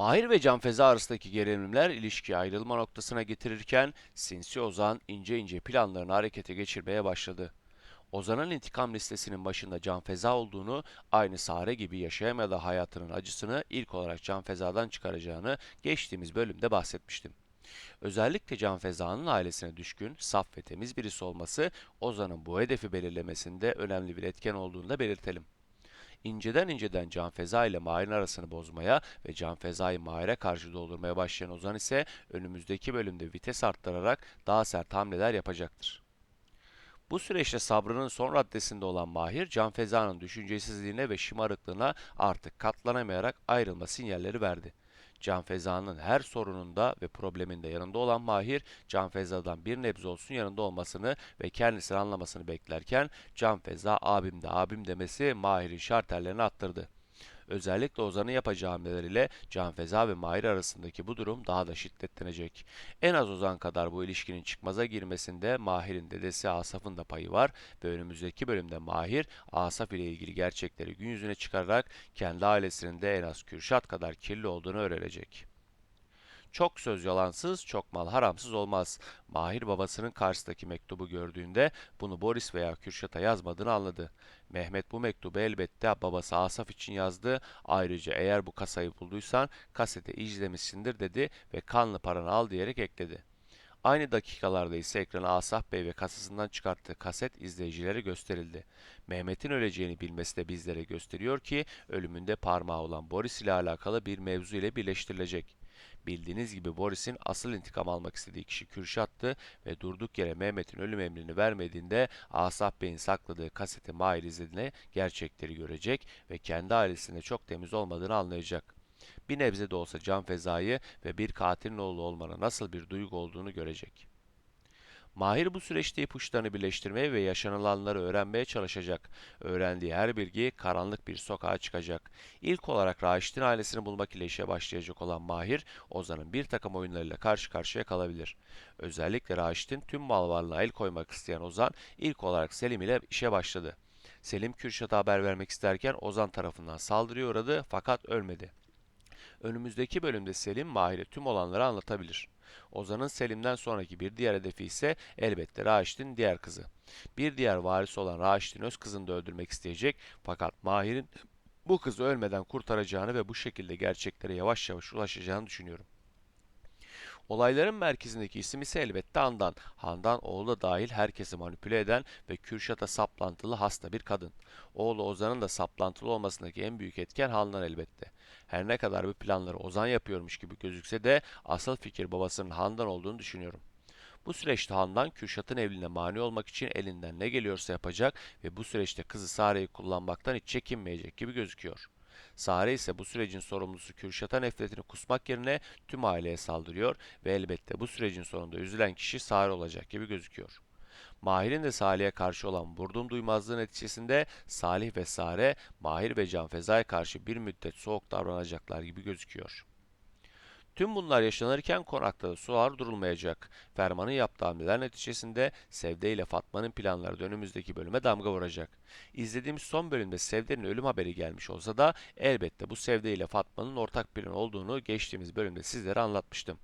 Mahir ve Canfeza arasındaki gerilimler ilişkiyi ayrılma noktasına getirirken Sinsi Ozan ince ince planlarını harekete geçirmeye başladı. Ozan'ın intikam listesinin başında Canfeza olduğunu, aynı Sare gibi yaşayamadığı hayatının acısını ilk olarak Canfeza'dan çıkaracağını geçtiğimiz bölümde bahsetmiştim. Özellikle Canfeza'nın ailesine düşkün, saf ve temiz birisi olması Ozan'ın bu hedefi belirlemesinde önemli bir etken olduğunu da belirtelim. İnceden inceden Can Feza ile Mahir'in arasını bozmaya ve Can Feza'yı Mahir'e karşı doldurmaya başlayan Ozan ise önümüzdeki bölümde vites arttırarak daha sert hamleler yapacaktır. Bu süreçte sabrının son raddesinde olan Mahir, Can Feza'nın düşüncesizliğine ve şımarıklığına artık katlanamayarak ayrılma sinyalleri verdi. Can Feza'nın her sorununda ve probleminde yanında olan Mahir, Can Feza'dan bir nebze olsun yanında olmasını ve kendisini anlamasını beklerken Can Feza abim de abim demesi Mahir'in şartellerini attırdı. Özellikle Ozan'ın yapacağı hamleleriyle Can Feza ve Mahir arasındaki bu durum daha da şiddetlenecek. En az Ozan kadar bu ilişkinin çıkmaza girmesinde Mahir'in dedesi Asaf'ın da payı var ve önümüzdeki bölümde Mahir, Asaf ile ilgili gerçekleri gün yüzüne çıkararak kendi ailesinin de en az Kürşat kadar kirli olduğunu öğrenecek. Çok söz yalansız, çok mal haramsız olmaz. Mahir babasının karşısındaki mektubu gördüğünde bunu Boris veya Kürşat'a yazmadığını anladı. Mehmet bu mektubu elbette babası Asaf için yazdı. Ayrıca eğer bu kasayı bulduysan kasete izlemişsindir dedi ve kanlı paranı al diyerek ekledi. Aynı dakikalarda ise ekrana Asaf Bey ve kasasından çıkarttığı kaset izleyicilere gösterildi. Mehmet'in öleceğini bilmesi de bizlere gösteriyor ki ölümünde parmağı olan Boris ile alakalı bir mevzu ile birleştirilecek. Bildiğiniz gibi Boris'in asıl intikam almak istediği kişi Kürşat'tı ve durduk yere Mehmet'in ölüm emrini vermediğinde Asaf Bey'in sakladığı kaseti Mahir izlediğinde gerçekleri görecek ve kendi ailesinde çok temiz olmadığını anlayacak. Bir nebze de olsa can fezayı ve bir katilin oğlu olmanın nasıl bir duygu olduğunu görecek. Mahir bu süreçte ipuçlarını birleştirmeye ve yaşanılanları öğrenmeye çalışacak. Öğrendiği her bilgi karanlık bir sokağa çıkacak. İlk olarak Raşit'in ailesini bulmak ile işe başlayacak olan Mahir, Ozan'ın bir takım oyunlarıyla karşı karşıya kalabilir. Özellikle Raşit'in tüm mal varlığına el koymak isteyen Ozan, ilk olarak Selim ile işe başladı. Selim Kürşat'a haber vermek isterken Ozan tarafından saldırıya uğradı fakat ölmedi. Önümüzdeki bölümde Selim Mahir'e tüm olanları anlatabilir. Ozan'ın Selim'den sonraki bir diğer hedefi ise elbette Raşit'in diğer kızı. Bir diğer varisi olan Raşit'in öz kızını da öldürmek isteyecek fakat Mahir'in bu kızı ölmeden kurtaracağını ve bu şekilde gerçeklere yavaş yavaş ulaşacağını düşünüyorum. Olayların merkezindeki isim ise elbette Handan. Handan oğlu da dahil herkesi manipüle eden ve Kürşat'a saplantılı hasta bir kadın. Oğlu Ozan'ın da saplantılı olmasındaki en büyük etken Handan elbette. Her ne kadar bu planları Ozan yapıyormuş gibi gözükse de asıl fikir babasının Handan olduğunu düşünüyorum. Bu süreçte Handan Kürşat'ın evliliğine mani olmak için elinden ne geliyorsa yapacak ve bu süreçte kızı Sare'yi kullanmaktan hiç çekinmeyecek gibi gözüküyor. Sare ise bu sürecin sorumlusu Kürşat'a nefretini kusmak yerine tüm aileye saldırıyor ve elbette bu sürecin sonunda üzülen kişi Sare olacak gibi gözüküyor. Mahir'in de Salih'e karşı olan vurdum duymazlığı neticesinde Salih ve Sare, Mahir ve Canfeza'ya karşı bir müddet soğuk davranacaklar gibi gözüküyor. Tüm bunlar yaşanırken konakta da sular durulmayacak. Ferman'ın yaptığı hamleler neticesinde Sevde ile Fatma'nın planları da önümüzdeki bölüme damga vuracak. İzlediğimiz son bölümde Sevde'nin ölüm haberi gelmiş olsa da elbette bu Sevde ile Fatma'nın ortak plan olduğunu geçtiğimiz bölümde sizlere anlatmıştım.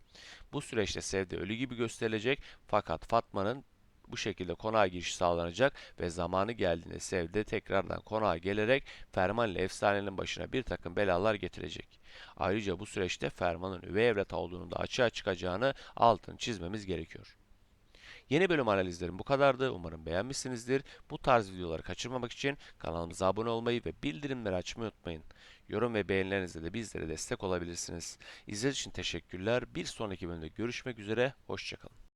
Bu süreçte Sevde ölü gibi gösterilecek fakat Fatma'nın bu şekilde konağa giriş sağlanacak ve zamanı geldiğinde Sevde tekrardan konağa gelerek Ferman ile efsanenin başına bir takım belalar getirecek. Ayrıca bu süreçte Ferman'ın üvey evlat olduğunu da açığa çıkacağını altın çizmemiz gerekiyor. Yeni bölüm analizlerim bu kadardı. Umarım beğenmişsinizdir. Bu tarz videoları kaçırmamak için kanalımıza abone olmayı ve bildirimleri açmayı unutmayın. Yorum ve beğenilerinizle de bizlere destek olabilirsiniz. İzlediğiniz için teşekkürler. Bir sonraki bölümde görüşmek üzere. Hoşçakalın.